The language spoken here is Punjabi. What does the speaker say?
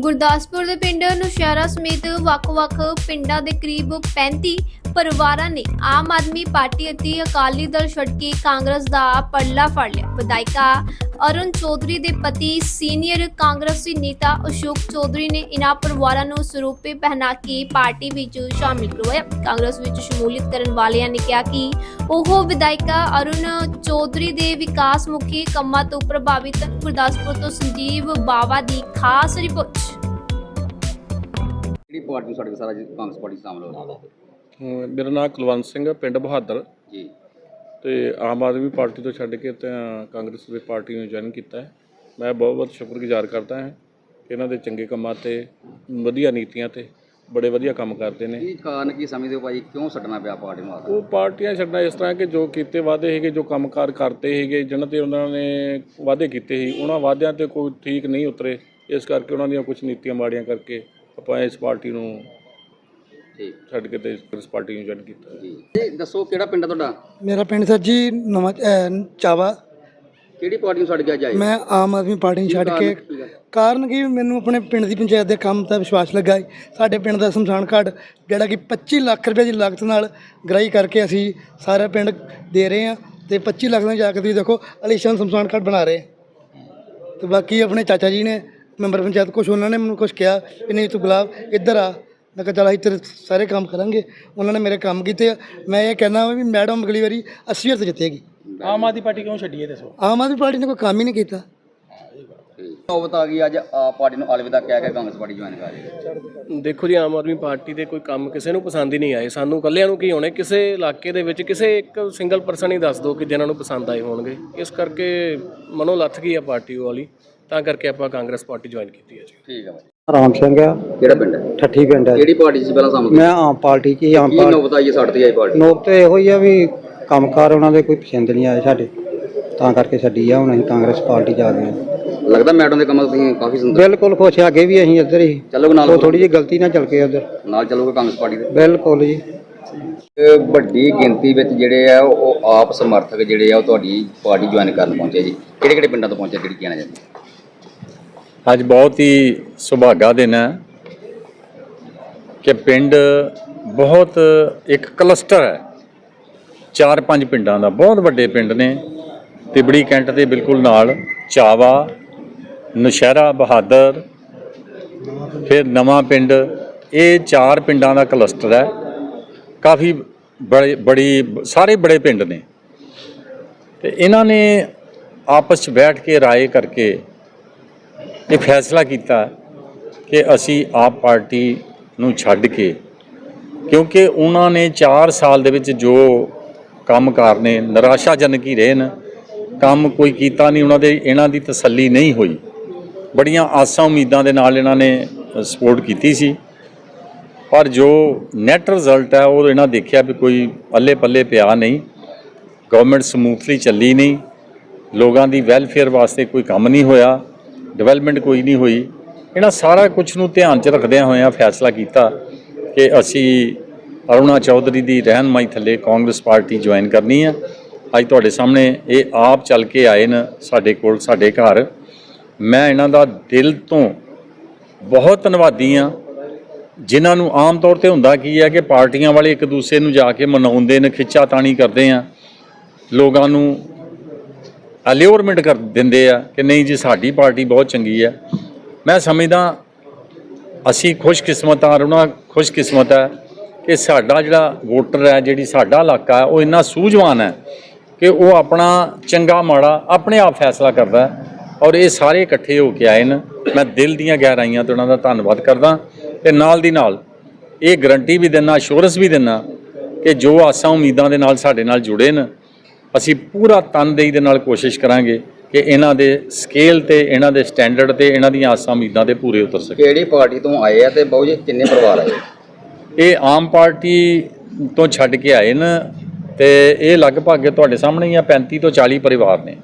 ਗੁਰਦਾਸਪੁਰ ਦੇ ਪਿੰਡ ਨੁਸ਼ਹਿਰਾ ਸਮੇਤ ਵੱਖ-ਵੱਖ ਪਿੰਡਾਂ ਦੇ ਕਰੀਬ 35 ਪਰਿਵਾਰਾਂ ਨੇ ਆਮ ਆਦਮੀ ਪਾਰਟੀ ਅਤੇ ਅਕਾਲੀ ਦਲ ਛੱਡ ਕੇ ਕਾਂਗਰਸ ਦਾ ਪੜਲਾ ਫੜ ਲਿਆ। ਵਿਧਾਇਕਾ ਅਰੁਣ ਚੌਧਰੀ ਦੇ ਪਤੀ ਸੀਨੀਅਰ ਕਾਂਗਰਸੀ ਨੇਤਾ ਅਸ਼ੋਕ ਚੌਧਰੀ ਨੇ ਇਨ੍ਹਾਂ ਪਰਿਵਾਰਾਂ ਨੂੰ ਸਰੂਪੇ ਪਹਿਨਾ ਕੇ ਪਾਰਟੀ ਵਿੱਚ ਸ਼ਾਮਿਲ ਕਰਵਾਇਆ। ਕਾਂਗਰਸ ਵਿੱਚ ਸ਼ਮੂਲੀਅਤ ਕਰਨ ਵਾਲਿਆਂ ਨੇ ਕਿਹਾ ਕਿ ਉਹ ਵਿਧਾਇਕਾ ਅਰੁਣ ਚੌਧਰੀ ਦੇ ਵਿਕਾਸ ਮੁਖੀ ਕੰਮਾਂ ਤੋਂ ਪ੍ਰਭਾਵਿਤ ਗੁਰਦਾਸਪੁਰ ਤੋਂ ਸੰਜੀਵ ਬਾਵਾ ਦੀ ਖਾਸ ਰਿਪੋਰਟ ਕਿਹੜੀ ਪਾਰਟੀ ਨੂੰ ਸਾਡੇ ਸਾਰਾ ਜੀ ਕਾਂਗਰਸ ਪਾਰਟੀ ਸ਼ਾਮਲ ਹੋ। ਰਿਹਾ ਮੇਰਾ ਨਾਮ ਕੁਲਵੰਤ ਸਿੰਘ ਹੈ ਪਿੰਡ ਬਹਾਦਰ। ਜੀ। ਤੇ ਆਮ ਆਦਮੀ ਪਾਰਟੀ ਤੋਂ ਛੱਡ ਕੇ ਤਾਂ ਕਾਂਗਰਸ ਦੀ ਪਾਰਟੀ ਨੂੰ ਜੁਆਇਨ ਕੀਤਾ ਹੈ। ਮੈਂ ਬਹੁਤ ਬਹੁਤ ਸ਼ੁਕਰਗੁਜ਼ਾਰ ਕਰਦਾ ਹਾਂ ਕਿ ਇਹਨਾਂ ਦੇ ਚੰਗੇ ਕੰਮਾਂ ਤੇ ਵਧੀਆ ਨੀਤੀਆਂ ਤੇ ਬੜੇ ਵਧੀਆ ਕੰਮ ਕਰਦੇ ਨੇ। ਕੀ ਕਾਰਨ ਕੀ ਸਮਝਦੇ ਹੋ ਭਾਈ ਕਿਉਂ ਛੱਡਣਾ ਪਿਆ ਪਾਰਟੀ ਨੂੰ ਆਖਰ ਉਹ ਪਾਰਟੀਆਂ ਛੱਡਣਾ ਇਸ ਤਰ੍ਹਾਂ ਕਿ ਜੋ ਕੀਤੇ ਵਾਅਦੇ ਸੀਗੇ ਜੋ ਕੰਮਕਾਰ ਕਰਤੇ ਸੀਗੇ ਜਿਨ੍ਹਾਂ ਤੇ ਉਹਨਾਂ ਨੇ ਵਾਅਦੇ ਕੀਤੇ ਸੀ ਉਹਨਾਂ ਵਾਅਦਿਆਂ ਤੇ ਕੋਈ ਠੀਕ ਨਹੀਂ ਉਤਰੇ। ਇਸ ਕਰਕੇ ਉਹਨਾਂ ਦੀਆਂ ਕੁਝ ਨੀਤੀਆਂ ਮਾੜੀਆਂ ਕਰਕੇ ਆਪਾਂ ਇਸ ਪਾਰਟੀ ਨੂੰ ਠੀਕ ਛੱਡ ਕੇ ਤੇ ਇਸ ਪਾਰਟੀ ਨੂੰ ਜੁਆਇਨ ਕੀਤਾ। ਹੈ ਜੀ ਇਹ ਦੱਸੋ ਕਿਹੜਾ ਪਿੰਡ ਹੈ ਤੁਹਾਡਾ? ਮੇਰਾ ਪਿੰਡ ਸਰ ਜੀ ਨਵਾਂ ਅਹ ਚਾਵਾ। ਕਿਹੜੀ ਪਾਰਟੀ ਨੂੰ ਛੱਡ ਕੇ ਅੱਜ ਆਏ? ਮੈਂ ਆਮ ਆਦਮੀ ਪਾਰਟੀ ਨੂੰ ਛੱਡ ਕੇ ਕਾਰਨ ਕਿ ਮੈਨੂੰ ਆਪਣੇ ਪਿੰਡ ਦੀ ਪੰਚਾਇਤ ਦੇ ਕੰਮ ਦਾ ਵਿਸ਼ਵਾਸ ਲੱਗਾ ਹੈ ਸਾਡੇ ਪਿੰਡ ਦਾ ਸ਼ਮਸ਼ਾਨ ਘਾਟ ਜਿਹੜਾ ਕਿ 25 ਲੱਖ ਰੁਪਏ ਦੀ ਲਾਗਤ ਨਾਲ ਗ੍ਰਾਈ ਕਰਕੇ ਅਸੀਂ ਸਾਰਾ ਪਿੰਡ ਦੇ ਰਹੇ ਹਾਂ ਤੇ 25 ਲੱਖ ਨਾਲ ਜਾ ਕੇ ਤੁਸੀਂ ਦੇਖੋ ਅਲੀਸ਼ਾਨ ਸ਼ਮਸ਼ਾਨ ਘਾਟ ਬਣਾ ਰਹੇ ਹਾਂ। ਤੇ ਬਾਕੀ ਆਪਣੇ ਚਾਚਾ ਜੀ ਨੇ ਮੈਂਬਰ ਪੰਚਾਇਤ ਕੁਛ ਉਹਨਾਂ ਨੇ ਮੈਨੂੰ ਕੁਛ ਕਿਹਾ ਕਿ ਨਹੀਂ ਤੂੰ ਗੁਲਾਬ ਇੱਧਰ ਆ। ਮੈਂ ਕਿਹਾ ਚੱਲ ਅਸੀਂ ਤੇਰੇ ਸਾਰੇ ਕੰਮ ਕਰਾਂਗੇ। ਉਹਨਾਂ ਨੇ ਮੇਰੇ ਕੰਮ ਕੀਤੇ। ਆ। ਮੈਂ ਇਹ ਕਹਿਣਾ ਵੀ ਮੈਡਮ ਅਗਲੀ ਵਾਰੀ 80 ਤੇ ਜਿੱਤੇਗੀ। ਆਮ ਆਦਮੀ ਪਾਰਟੀ ਕਿਉਂ ਛੱਡੀ ਹੈ ਦੱਸੋ? ਆਮ ਆਦਮੀ ਪਾਰਟੀ ਨੇ ਕੋਈ ਕੰਮ ਹੀ ਨਹੀਂ ਕੀਤਾ। ਨੌਬਤ ਆ ਗਈ ਅੱਜ ਆਪ ਪਾਰਟੀ ਨੂੰ ਅਲਵਿਦਾ ਕਹਿ ਕੇ ਕਾਂਗਰਸ ਪਾਰਟੀ ਜੁਆਇਨ ਕਰ ਰਹੀ ਹੈ। ਦੇਖੋ ਜੀ ਆਮ ਆਦਮੀ ਪਾਰਟੀ ਦੇ ਕੋਈ ਕੰਮ ਕਿਸੇ ਨੂੰ ਪਸੰਦ ਹੀ ਨਹੀਂ ਆਏ। ਸਾਨੂੰ ਇਕੱਲਿਆਂ ਨੂੰ ਕੀ ਹੋਣੇ? ਕਿਸੇ ਇਲਾਕੇ ਦੇ ਵਿੱਚ ਕਿਸੇ ਇੱਕ ਸਿੰਗਲ ਪਰਸਨ ਹੀ ਦੱਸ ਦਿਓ ਕਿ ਜਿਨ੍ਹਾਂ ਨੂੰ ਪਸੰਦ ਆਏ ਹੋਣਗੇ। ਇਸ ਕਰਕੇ ਮਨੋਂ ਲੱਥ ਗਈ ਆ ਪਾਰਟੀ ਉਹ ਵਾਲੀ। ਤਾਂ ਕਰਕੇ ਆਪਾਂ ਕਾਂਗਰਸ ਪਾਰਟੀ ਜੁਆਇਨ ਕੀਤੀ ਹੈ ਜੀ। ਠੀਕ ਹੈ ਰਾਮ ਸਿੰਘ ਆ। ਕਿਹੜਾ ਪਿੰਡ ਹੈ? ਠੱਠੀ ਪਿੰਡ ਆ ਕਿਹੜੀ ਪਾਰਟੀ 'ਚ ਪਹਿਲਾਂ ਸਾਹਮਣੇ ਮੈਂ ਆਮ ਪਾਰਟੀ ਕੀ ਆਮ ਕੀ ਪਾਰਟੀ ਨੌਬਤ ਆਈ ਹੈ ਛੱਡ ਤੇ ਆਈ ਪਾਰਟੀ? ਨੋਕ ਤੇ ਇਹੋ ਹੀ ਆ ਵੀ ਕੰਮਕਾਰ ਉਹਨਾਂ ਦੇ ਕੋਈ ਪਸੰਦ ਨਹੀਂ ਆਏ ਸਾਡੇ। ਤਾਂ ਕਰਕੇ ਛੱਡੀ ਆ ਹੁਣ ਅਸੀਂ ਕਾਂਗਰਸ ਪਾਰਟੀ ਜਾ ਗਏ ਹਾਂ। ਲੱਗਦਾ ਮੈਡਮ ਦੇ ਕੰਮਾਂ ਤੁਸੀਂ ਕਾਫੀ ਸੁੰਦਰ ਬਿਲਕੁਲ ਖੁਸ਼ ਆ, ਅੱਗੇ ਵੀ ਅਸੀਂ ਇੱਧਰ ਹੀ। ਚੱਲੋਗੇ ਨਾਲ? ਉਹ ਥੋੜੀ ਜਿਹੀ ਗਲਤੀ ਨਾਲ ਚੱਲ ਕੇ ਉੱਧਰ। ਨਾਲ ਚੱਲੋਗੇ ਕਾਂਗਰਸ ਪਾਰਟੀ ਦੇ? ਬਿਲਕੁਲ ਜੀ। ਇਹ ਵੱਡੀ ਗਿਣਤੀ ਵਿੱਚ ਜਿਹੜੇ ਆ ਉਹ ਆਪ ਸਮਰਥਕ ਜਿਹੜੇ ਆ ਉਹ ਤੁਹਾਡੀ ਪਾਰਟੀ ਜੁਆਇਨ ਕਰਨ ਪਹੁੰਚੇ ਜੀ। ਕਿਹੜੇ ਕਿਹੜੇ ਪਿੰਡਾਂ ਤੋਂ ਪਹੁੰਚੇ ਜਿਹੜੀ ਕਹਿਣਾ ਚਾਹੁੰਦੇ ਅੱਜ ਬਹੁਤ ਹੀ ਸੁਭਾਗਾ ਦਿਨ ਹੈ ਕਿ ਪਿੰਡ ਬਹੁਤ ਇੱਕ ਕਲਸਟਰ ਹੈ। ਚਾਰ ਪੰਜ ਪਿੰਡਾਂ ਦਾ ਬਹੁਤ ਵੱਡੇ ਪਿੰਡ ਨੇ। ਤਿਬੜੀ ਕੈਂਟ ਦੇ ਬਿਲਕੁਲ ਨਾਲ ਚਾਵਾ, ਨੁਸ਼ਹਿਰਾ, ਬਹਾਦਰ, ਫਿਰ ਨਵਾਂ ਪਿੰਡ। ਇਹ ਚਾਰ ਪਿੰਡਾਂ ਦਾ ਕਲਸਟਰ ਹੈ। ਕਾਫੀ ਬੜੇ, ਬੜੀ, ਸਾਰੇ ਬੜੇ ਪਿੰਡ ਨੇ। ਤੇ ਇਹਨਾਂ ਨੇ ਆਪਸ 'ਚ ਬੈਠ ਕੇ, ਰਾਏ ਕਰਕੇ ਇਹ ਫੈਸਲਾ ਕੀਤਾ ਕਿ ਅਸੀਂ ਆਪ ਪਾਰਟੀ ਨੂੰ ਛੱਡ ਕੇ, ਕਿਉਂਕਿ ਉਹਨਾਂ ਨੇ 4 ਸਾਲ ਦੇ ਵਿੱਚ ਜੋ ਕੰਮਕਾਰ ਨੇ, ਨਿਰਾਸ਼ਾਜਨਕ ਹੀ ਰਹੇ ਨੇ। ਕੰਮ ਕੋਈ ਕੀਤਾ ਨਹੀਂ, ਉਹਨਾਂ ਦੇ, ਇਹਨਾਂ ਦੀ ਤਸੱਲੀ ਨਹੀਂ ਹੋਈ। ਬੜੀਆਂ ਆਸਾਂ ਉਮੀਦਾਂ ਦੇ ਨਾਲ ਇਹਨਾਂ ਨੇ ਸਪੋਰਟ ਕੀਤੀ ਸੀ। ਪਰ ਜੋ ਨੈਟ ਰਿਜ਼ਲਟ ਹੈ, ਉਹ ਇਹਨਾਂ ਦੇਖਿਆ ਵੀ ਕੋਈ ਪੱਲੇ ਪੱਲੇ ਪਿਆ ਨਹੀਂ। ਗਵਰਨਮੈਂਟ ਸਮੂਥਲੀ ਚੱਲੀ ਨਹੀਂ। ਲੋਕਾਂ ਦੀ ਵੈਲਫੇਅਰ ਵਾਸਤੇ ਕੋਈ ਕੰਮ ਨਹੀਂ ਹੋਇਆ। ਡਿਵੈਲਪਮੈਂਟ ਕੋਈ ਨਹੀਂ ਹੋਈ। ਇਹਨਾਂ ਸਾਰਾ ਕੁਝ ਨੂੰ ਧਿਆਨ 'ਚ ਰੱਖਦਿਆਂ ਹੋਇਆਂ ਫੈਸਲਾ ਕੀਤਾ ਕਿ ਅਸੀਂ ਅਰੁਣਾ ਚੌਧਰੀ ਦੀ ਰਹਿਨਮਾਈ ਥੱਲੇ ਕਾਂਗਰਸ ਪਾਰਟੀ ਜੁਆਇਨ ਕਰਨੀ ਆ। ਅੱਜ ਤੁਹਾਡੇ ਸਾਹਮਣੇ ਇਹ ਆਪ ਚੱਲ ਕੇ ਆਏ ਨੇ ਸਾਡੇ ਕੋਲ, ਸਾਡੇ ਘਰ। ਮੈਂ ਇਹਨਾਂ ਦਾ ਦਿਲ ਤੋਂ ਬਹੁਤ ਧੰਨਵਾਦੀ ਹਾਂ। ਜਿਨ੍ਹਾਂ ਨੂੰ ਆਮ ਤੌਰ ਤੇ ਹੁੰਦਾ ਕੀ ਹੈ ਕਿ ਪਾਰਟੀਆਂ ਵਾਲੇ ਇੱਕ ਦੂਸਰੇ ਨੂੰ ਜਾ ਕੇ ਮਨਾਉਂਦੇ ਨੇ ਖਿੱਚਾ ਤਾਣੀ ਕਰਦੇ ਆ। ਲੋਕਾਂ ਨੂੰ ਅਲਿਓਰਮੈਂਟ ਕਰ ਦਿੰਦੇ ਆ ਕਿ ਨਹੀਂ ਜੀ, ਸਾਡੀ ਪਾਰਟੀ ਬਹੁਤ ਚੰਗੀ ਹੈ ਮੈਂ ਸਮਝਦਾ ਅਸੀਂ ਖੁਸ਼ਕਿਸਮਤ ਆ ਉਹਨਾਂ ਖੁਸ਼ਕਿਸਮਤ ਹੈ ਕਿ ਸਾਡਾ ਜਿਹੜਾ ਵੋਟਰ ਹੈ, ਜਿਹੜੀ ਸਾਡਾ ਇਲਾਕਾ ਹੈ, ਉਹ ਇੰਨਾ ਸੂਝਵਾਨ ਹੈ ਕਿ ਉਹ ਆਪਣਾ ਚੰਗਾ ਮਾੜਾ ਆਪਣੇ ਆਪ ਫੈਸਲਾ ਕਰਦਾ ਔਰ ਇਹ ਸਾਰੇ ਇਕੱਠੇ ਹੋ ਕੇ ਆਏ ਨੇ। ਮੈਂ ਦਿਲ ਦੀਆਂ ਗਹਿਰਾਈਆਂ ਤੋਂ ਉਹਨਾਂ ਦਾ ਧੰਨਵਾਦ ਕਰਦਾ ਤੇ ਨਾਲ ਦੀ ਨਾਲ ਇਹ ਗਰੰਟੀ ਵੀ ਦਿੰਦਾ ਅਸ਼ੋਰੈਂਸ ਵੀ ਦਿੰਦਾ ਕਿ ਜੋ ਆਸਾਂ ਉਮੀਦਾਂ ਦੇ ਨਾਲ ਸਾਡੇ ਨਾਲ ਜੁੜੇ ਨੇ ਅਸੀਂ ਪੂਰਾ ਤਨਦੇਹੀ ਦੇ ਨਾਲ ਕੋਸ਼ਿਸ਼ ਕਰਾਂਗੇ ਕਿ ਇਹਨਾਂ ਦੇ ਸਕੇਲ ਤੇ ਇਹਨਾਂ ਦੇ ਸਟੈਂਡਰਡ ਤੇ ਇਹਨਾਂ ਦੀਆਂ ਆਸਾਂ ਉਮੀਦਾਂ ਤੇ ਪੂਰੇ ਉਤਰ ਸਕਣ। ਕਿਹੜੀ ਪਾਰਟੀ ਤੋਂ ਆਏ ਆ ਤੇ ਬਹੁ ਜੀ ਕਿੰਨੇ ਪਰਿਵਾਰ ਆਏ? ਇਹ ਆਮ ਪਾਰਟੀ ਤੋਂ ਛੱਡ ਕੇ ਆਏ ਨੇ ਤੇ ਇਹ ਲਗਭਗ ਤੁਹਾਡੇ ਸਾਹਮਣੇ ਹੀ ਆ 35 ਤੋਂ 40 ਪਰਿਵਾਰ ਨੇ।